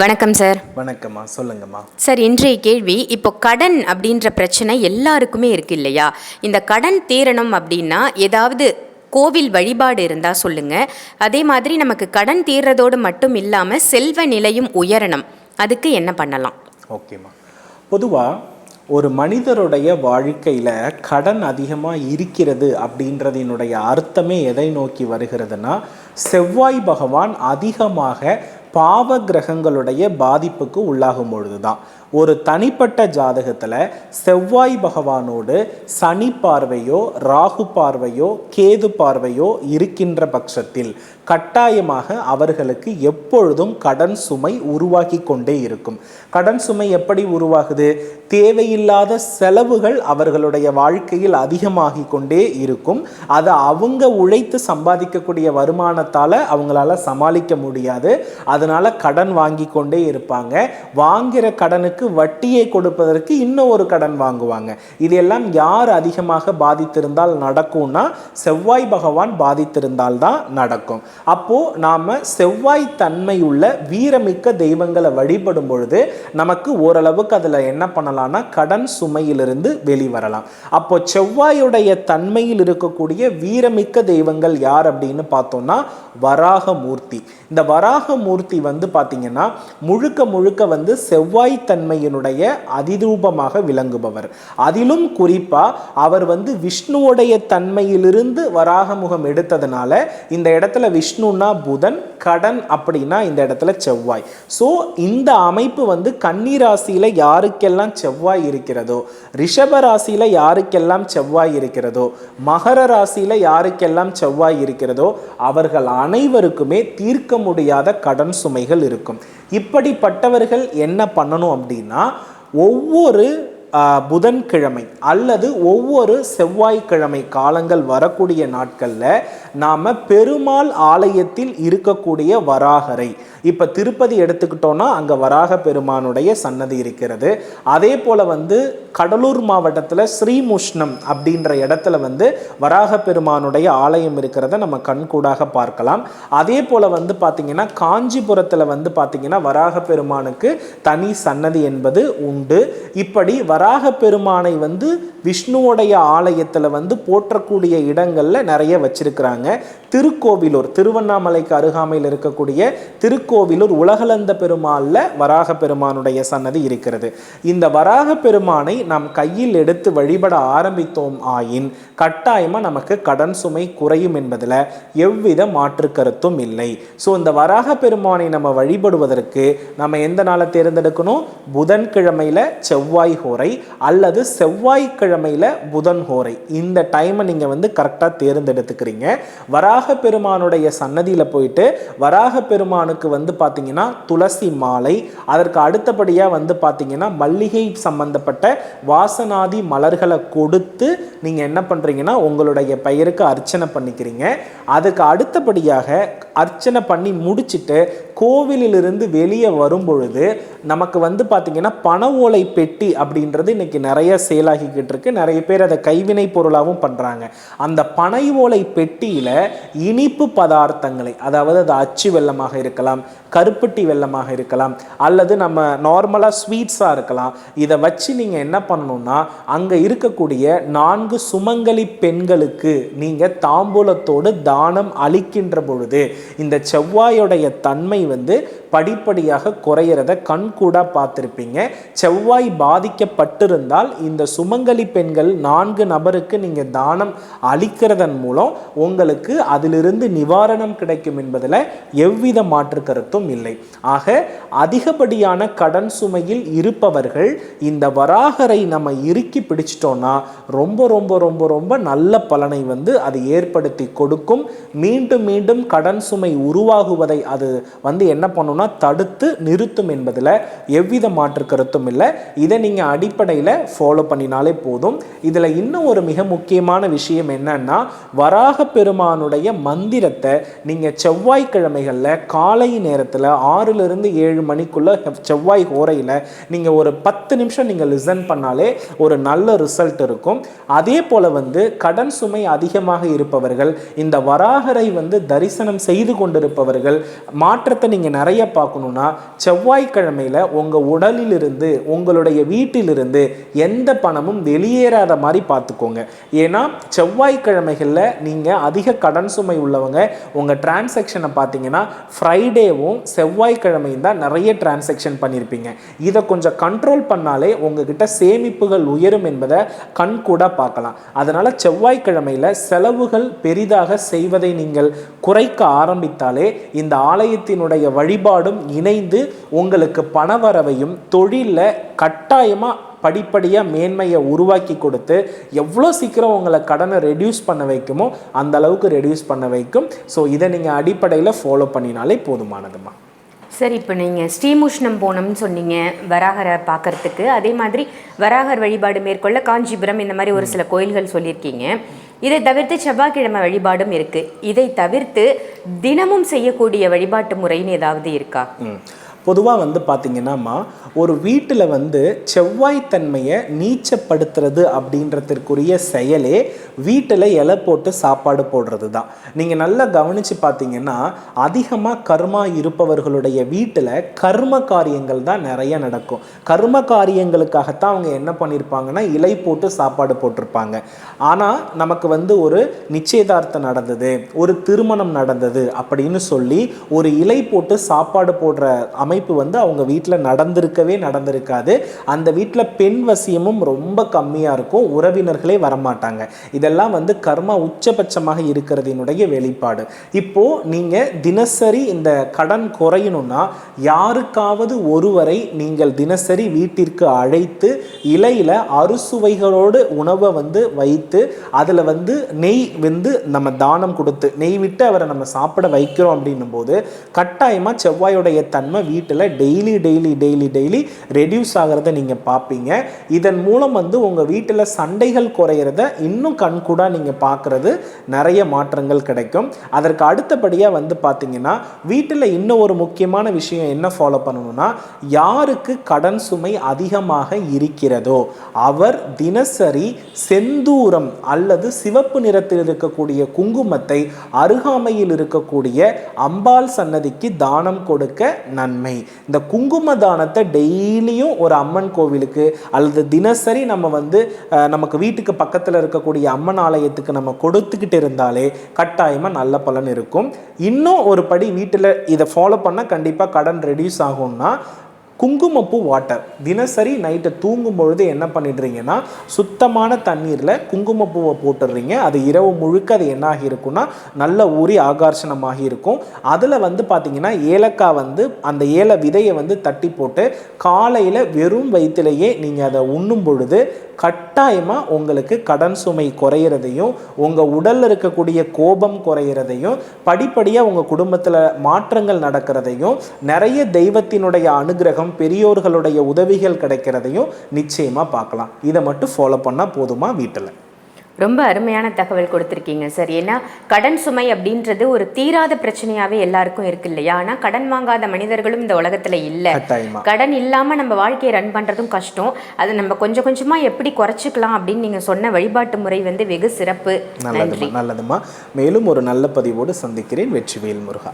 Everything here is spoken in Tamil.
வணக்கம் சார் வணக்கம்மா. சொல்லுங்கம்மா. சார் இன்றைய கேள்வி இப்போ கடன் அப்படின்ற பிரச்சனை எல்லாருக்குமே இருக்கு இல்லையா? இந்த கடன் தீரணும் அப்படின்னா ஏதாவது கோவில் வழிபாடு இருந்தால் சொல்லுங்க. அதே மாதிரி நமக்கு கடன் தீர்றதோடு மட்டும் இல்லாமல் செல்வ நிலையும் உயரணும். அதுக்கு என்ன பண்ணலாம்? ஓகேம்மா. பொதுவாக ஒரு மனிதருடைய வாழ்க்கையில் கடன் அதிகமாக இருக்கிறது அப்படின்றதினுடைய அர்த்தமே எதை நோக்கி வருகிறதுனா செவ்வாய் பகவான் அதிகமாக பாவ கிரகங்களுடைய பாதிப்புக்கு உள்ளாகும் பொழுது தான் ஒரு தனிப்பட்ட ஜாதகத்தில் செவ்வாய் பகவானோடு சனி பார்வையோ ராகு பார்வையோ கேது பார்வையோ இருக்கின்ற பட்சத்தில் கட்டாயமாக அவர்களுக்கு எப்பொழுதும் கடன் சுமை உருவாகி கொண்டே இருக்கும். கடன் சுமை எப்படி உருவாகுது? தேவையில்லாத செலவுகள் அவர்களுடைய வாழ்க்கையில் அதிகமாகி கொண்டே இருக்கும். அதை அவங்க உழைத்து சம்பாதிக்கக்கூடிய வருமானத்தால் அவங்களால சமாளிக்க முடியாது. அதனால கடன் வாங்கி கொண்டே இருப்பாங்க. வாங்குகிற கடனுக்கு வட்டியை கொடுப்பதற்கு இன்னும் ஒரு கடன் வாங்குவாங்க. இதெல்லாம் யார் அதிகமாக பாதித்திருந்தால் நடக்கும்னா செவ்வாய் பகவான் பாதித்திருந்தால் தான் நடக்கும். அப்போ நாம செவ்வாய் தன்மையுள்ள வீரமிக்க தெய்வங்களை வழிபடும் பொழுது நமக்கு ஓரளவுக்கு அதுல என்ன பண்ணலாம்னா கடன் சுமையிலிருந்து வெளிவரலாம். அப்போ செவ்வாயுடைய தன்மையில் இருக்கக்கூடிய வீரமிக்க தெய்வங்கள் யார் அப்படின்னு பார்த்தோம்னா வராகமூர்த்தி. இந்த வராகமூர்த்தி வந்து பார்த்தீங்கன்னா முழுக்க முழுக்க வந்து செவ்வாய் தன்மை தன்மையினுடைய அதிரூபமாக விளங்குபவர். அதிலும் குறிப்பா அவர் வந்து விஷ்ணுவுடைய தன்மையிலிருந்து வராகமுகம் எடுத்ததுனால இந்த இடத்துல விஷ்ணுன்னா புதன் கடன் அப்படின்னா இந்த இடத்துல செவ்வாய். ஸோ இந்த அமைப்பு வந்து கன்னிராசியில் யாருக்கெல்லாம் செவ்வாய் இருக்கிறதோ ரிஷப ராசியில யாருக்கெல்லாம் செவ்வாய் இருக்கிறதோ மகர ராசியில யாருக்கெல்லாம் செவ்வாய் இருக்கிறதோ அவர்கள் அனைவருக்குமே தீர்க்க முடியாத கடன் சுமைகள் இருக்கும். இப்படிப்பட்டவர்கள் என்ன பண்ணணும் அப்படின்னு ஒவ்வொரு புதன்கிழமை அல்லது ஒவ்வொரு செவ்வாய்க்கிழமை காலங்கள் வரக்கூடிய நாட்களில் நாம் பெருமாள் ஆலயத்தில் இருக்கக்கூடிய வராகரை இப்போ திருப்பதி எடுத்துக்கிட்டோன்னா அங்கே வராக பெருமானுடைய சன்னதி இருக்கிறது. அதே போல் வந்து கடலூர் மாவட்டத்தில் ஸ்ரீமுஷ்ணம் அப்படின்ற இடத்துல வந்து வராக பெருமானுடைய ஆலயம் இருக்கிறத நம்ம கண்கூடாக பார்க்கலாம். அதே போல் வந்து பார்த்திங்கன்னா காஞ்சிபுரத்தில் வந்து பார்த்திங்கன்னா வராக பெருமானுக்கு தனி சன்னதி என்பது உண்டு. இப்படி வராக பெருமானை வந்து விஷ்ணுவோடைய ஆலயத்தில் வந்து போற்றக்கூடிய இடங்களில் நிறைய வச்சிருக்கிறாங்க. திருக்கோவிலூர் திருவண்ணாமலைக்கு அருகாமையில் இருக்கக்கூடிய திருக்கோவிலூர் உலகளந்த பெருமாளில் வராக பெருமானுடைய சன்னதி இருக்கிறது. இந்த வராக பெருமானை நாம் கையில் எடுத்து வழிபட ஆரம்பித்தோம் ஆயின் கட்டாயமாக நமக்கு கடன் சுமை குறையும் என்பதில் எவ்வித மாற்று கருத்தும் இல்லை. ஸோ இந்த வராக பெருமானை நம்ம வழிபடுவதற்கு நம்ம எந்த நாளை தேர்ந்தெடுக்கணும்? புதன்கிழமையில் செவ்வாய் ஹோரை அல்லது செவ்வாய்க்கிழமையில் புதன் ஹோரை. இந்த டைமை நீங்கள் வந்து கரெக்டாக தேர்ந்தெடுத்துக்கிறீங்க. வராக பெருமானுடைய சன்னதியில் போயிட்டு வராக பெருமானுக்கு வந்து பார்த்தீங்கன்னா துளசி மாலை அதற்கு அடுத்தபடியாக வந்து பார்த்தீங்கன்னா மல்லிகை சம்பந்தப்பட்ட வாசனாதி மலர்களை கொடுத்து நீங்கள் என்ன பண்ணுறீங்கன்னா உங்களுடைய பெயருக்கு அர்ச்சனை பண்ணிக்கிறீங்க. அதுக்கு அடுத்தபடியாக அர்ச்சனை பண்ணி முடிச்சுட்டு கோவிலிலிருந்து வெளியே வரும் பொழுது நமக்கு வந்து பார்த்திங்கன்னா பண ஓலை பெட்டி அப்படின்றது இன்னைக்கு நிறைய சேலாகிக்கிட்டு இருக்கு. நிறைய பேர் அதை கைவினை பொருளாகவும் பண்ணுறாங்க அந்த பனை ஓலை பெட்டியில் இனிப்பு பதார்த்தங்களை அதாவது அது அச்சு வெள்ளமாக இருக்கலாம் கருப்பட்டி வெள்ளமாக இருக்கலாம் அல்லது நம்ம நார்மலாக ஸ்வீட்ஸாக இருக்கலாம். இதை வச்சு நீங்கள் என்ன பண்ணணும்னா அங்கே இருக்கக்கூடிய நான்கு சுமங்கலி பெண்களுக்கு நீங்கள் தாம்பூலத்தோடு தானம் அளிக்கின்ற பொழுது இந்த செவ்வாயுடைய தன்மை வந்து படிப்படியாக குறையிறத கண்கூடாக பார்த்துருப்பீங்க. செவ்வாய் பாதிக்கப்பட்டிருந்தால் இந்த சுமங்கலி பெண்கள் நான்கு நபருக்கு நீங்கள் தானம் அளிக்கிறதன் மூலம் உங்களுக்கு அதிலிருந்து நிவாரணம் கிடைக்கும் என்பதில் எவ்வித மாற்று கருத்தும் இல்லை. ஆக அதிகப்படியான கடன் சுமையில் இருப்பவர்கள் இந்த வராகரை நம்ம இறுக்கி பிடிச்சிட்டோம்னா ரொம்ப ரொம்ப ரொம்ப ரொம்ப நல்ல பலனை வந்து அது ஏற்படுத்தி கொடுக்கும். மீண்டும் மீண்டும் கடன் சுமை உருவாகுவதை அது வந்து என்ன பண்ணும்னா தடுத்து நிறுத்தும் என்பதில் எவ்வித மாற்று கருத்தும் இல்லை. இதை நீங்கள் அடிப்படையில் ஃபாலோ பண்ணினாலே போதும். இதில் இன்னும் ஒரு மிக முக்கியமான விஷயம் என்னன்னா வராக பெருமானுடைய மந்திரத்தை நீங்கள் செவ்வாய்க்கிழமைகளில் காலை நேரத்தில் ஆறிலிருந்து ஏழு மணிக்குள்ள செவ்வாய் ஹோரையில் நீங்கள் ஒரு பத்து நிமிஷம் நீங்கள் லிசன் பண்ணாலே ஒரு நல்ல ரிசல்ட் இருக்கும். அதே போல் வந்து கடன் சுமை அதிகமாக இருப்பவர்கள் இந்த வராகரை வந்து தரிசனம் செய்து கொண்டிருப்பவர்கள் மாற்றத்தை நீங்கள் நிறைய சரியாக பார்க்கணுன்னா செவ்வாய்க்கிழமையில் உங்கள் உடலிலிருந்து உங்களுடைய வீட்டிலிருந்து எந்த பணமும் வெளியேறாத மாதிரி பார்த்துக்கோங்க. ஏன்னா செவ்வாய்க்கிழமைகளில் நீங்கள் அதிக கடன் சுமை உள்ளவங்க. உங்கள் டிரான்சாக்ஷனை பார்த்தீங்கன்னா ஃப்ரைடேவும் செவ்வாய்க்கிழமையும் தான் நிறைய டிரான்சாக்ஷன் பண்ணியிருப்பீங்க இதை கொஞ்சம் கண்ட்ரோல் பண்ணாலே உங்ககிட்ட சேமிப்புகள் உயரும் என்பதை கண் கூட பார்க்கலாம். அதனால் செவ்வாய்க்கிழமையில் செலவுகள் பெரிதாக செய்வதை நீங்கள் குறைக்க ஆரம்பித்தாலே இந்த ஆலயத்தினுடைய வழிபாடு வழிபாடும் இணைந்து உங்களுக்கு பணவரவையும் தொழிலில் கட்டாயமாக படிப்படியாக மேன்மையை உருவாக்கி கொடுத்து எவ்வளோ சீக்கிரம் உங்களை கடனை ரெடியூஸ் பண்ண வைக்குமோ அந்த அளவுக்கு ரெடியூஸ் பண்ண வைக்கும். ஸோ இதை நீங்கள் அடிப்படையில் ஃபாலோ பண்ணினாலே போதுமானதுமா. சார் இப்போ நீங்கள் ஸ்ரீமுஷ்ணம் போனோம்னு சொன்னீங்க வராகரை பார்க்கறதுக்கு. அதே மாதிரி வராகர் வழிபாடு மேற்கொள்ள காஞ்சிபுரம் இந்த மாதிரி ஒரு சில கோயில்கள் சொல்லியிருக்கீங்க. இதை தவிர்த்து செவ்வாய்க்கிழமை வழிபாடும் இருக்குது இதை தவிர்த்து தினமும் செய்யக்கூடிய வழிபாட்டு முறைன்னு ஏதாவது இருக்கா? பொதுவாக வந்து பார்த்திங்கன்னாமா ஒரு வீட்டில் வந்து செவ்வாய்த்தன்மையை நீச்சப்படுத்துறது அப்படின்றதற்குரிய செயலே வீட்டில் இலை போட்டு சாப்பாடு போடுறது தான் நீங்கள் நல்லா கவனித்து பார்த்தீங்கன்னா அதிகமாக கர்மா இருப்பவர்களுடைய வீட்டில் கர்ம காரியங்கள் தான் நிறைய நடக்கும். கர்ம காரியங்களுக்காகத்தான் அவங்க என்ன பண்ணியிருப்பாங்கன்னா இலை போட்டு சாப்பாடு போட்டிருப்பாங்க. ஆனால் நமக்கு வந்து ஒரு நிச்சயதார்த்தம் நடந்தது ஒரு திருமணம் நடந்தது அப்படின்னு சொல்லி ஒரு இலை போட்டு சாப்பாடு போடுற அமைப்பு வந்து அவங்க வீட்டில் நடந்திருக்கவே நடந்திருக்காது. அந்த வீட்டில் பெண் வசியமும் ரொம்ப கம்மியாக இருக்கும். உறவினர்களே வரமாட்டாங்க. இதெல்லாம் வந்து கர்மா உச்சபட்சமாக இருக்கிறதினுடைய வெளிப்பாடு. இப்போ நீங்கள் தினசரி இந்த கடன் குறையணும்னா யாருக்காவது ஒருவரை நீங்கள் தினசரி வீட்டிற்கு அழைத்து இலையில் அறுசுவைகளோடு உணவை வந்து வைத்து அதில் வந்து நெய் வந்து நம்ம தானம் கொடுத்து நெய் விட்டு அவரை நம்ம சாப்பிட வைக்கிறோம் அப்படின்னும் போது கட்டாயமாக செவ்வாயுடைய தன்மை வீட்டில் daily daily daily daily reduce ஆகிறத நீங்கள் பார்ப்பீங்க இதன் மூலம் வந்து உங்கள் வீட்டில் சண்டைகள் குறையிறத இன்னும் கண்கூடாக நீங்கள் பார்க்குறது நிறைய மாற்றங்கள் கிடைக்கும். அதற்கு அடுத்தபடியாக வந்து பார்த்தீங்கன்னா வீட்டில் இன்னும் ஒரு முக்கியமான விஷயம் என்ன ஃபாலோ பண்ணணும்னா யாருக்கு கடன் சுமை அதிகமாக இருக்கிறதோ அவர் தினசரி செந்தூரம் அல்லது சிவப்பு நிறத்தில் இருக்கக்கூடிய குங்குமத்தை அருகாமையில் இருக்கக்கூடிய அம்பாள் சன்னதிக்கு தானம் கொடுக்க நன்மை. இந்த குங்கும தானத்தை டெய்லியும் ஒரு அம்மன் கோவிலுக்கு அல்லது தினசரி நம்ம வந்து நமக்கு வீட்டுக்கு பக்கத்தில் இருக்கக்கூடிய அம்மன் ஆலயத்துக்கு நம்ம கொடுத்துக்கிட்டு இருந்தாலே கட்டாயமாக நல்ல பலன் இருக்கும். இன்னும் ஒரு படி வீட்டில் இதை ஃபாலோ பண்ணால் கண்டிப்பாக கடன் ரெடியூஸ் ஆகும்னா குங்குமப்பூ வாட்டர் தினசரி நைட்டை தூங்கும் பொழுது என்ன பண்ணிடுறீங்கன்னா சுத்தமான தண்ணீரில் குங்குமப்பூவை போட்டுடுறீங்க. அது இரவு முழுக்க அது என்ன ஆகி நல்ல ஊறி ஆகர்ஷணமாகி இருக்கும். அதில் வந்து பார்த்தீங்கன்னா ஏலக்காய் வந்து அந்த ஏல விதையை வந்து தட்டி போட்டு காலையில் வெறும் வயிற்றுலேயே நீங்கள் அதை உண்ணும் பொழுது கட்டாயமாக உங்களுக்கு கடன் சுமை குறையிறதையும் உங்கள் உடலில் இருக்கக்கூடிய கோபம் குறையிறதையும் படிப்படியாக உங்கள் குடும்பத்தில் மாற்றங்கள் நடக்கிறதையும் நிறைய தெய்வத்தினுடைய அனுகிரகம் பெரியோர்களுடைய உதவிகள் கிடைக்கிறதையும் நிச்சயமாக பார்க்கலாம். இதை மட்டும் ஃபாலோ பண்ணால் போதுமா வீட்டில்? ரொம்ப அருமையான தகவல் கொடுத்துருக்கீங்க சார். ஏன்னா கடன் சுமை அப்படின்றது ஒரு தீராத பிரச்சனையாவே எல்லாருக்கும் இருக்கு இல்லையா? ஆனால் கடன் வாங்காத மனிதர்களும் இந்த உலகத்துல இல்லை. கடன் இல்லாம நம்ம வாழ்க்கையை ரன் பண்றதும் கஷ்டம். அதை நம்ம கொஞ்சம் கொஞ்சமா எப்படி குறைச்சிக்கலாம் அப்படின்னு நீங்க சொன்ன வழிபாட்டு முறை வந்து வெகு சிறப்பு. நல்லதுமா. மேலும் ஒரு நல்ல பதிவோடு சந்திக்கிறேன். வெற்றிவேல் முருகா.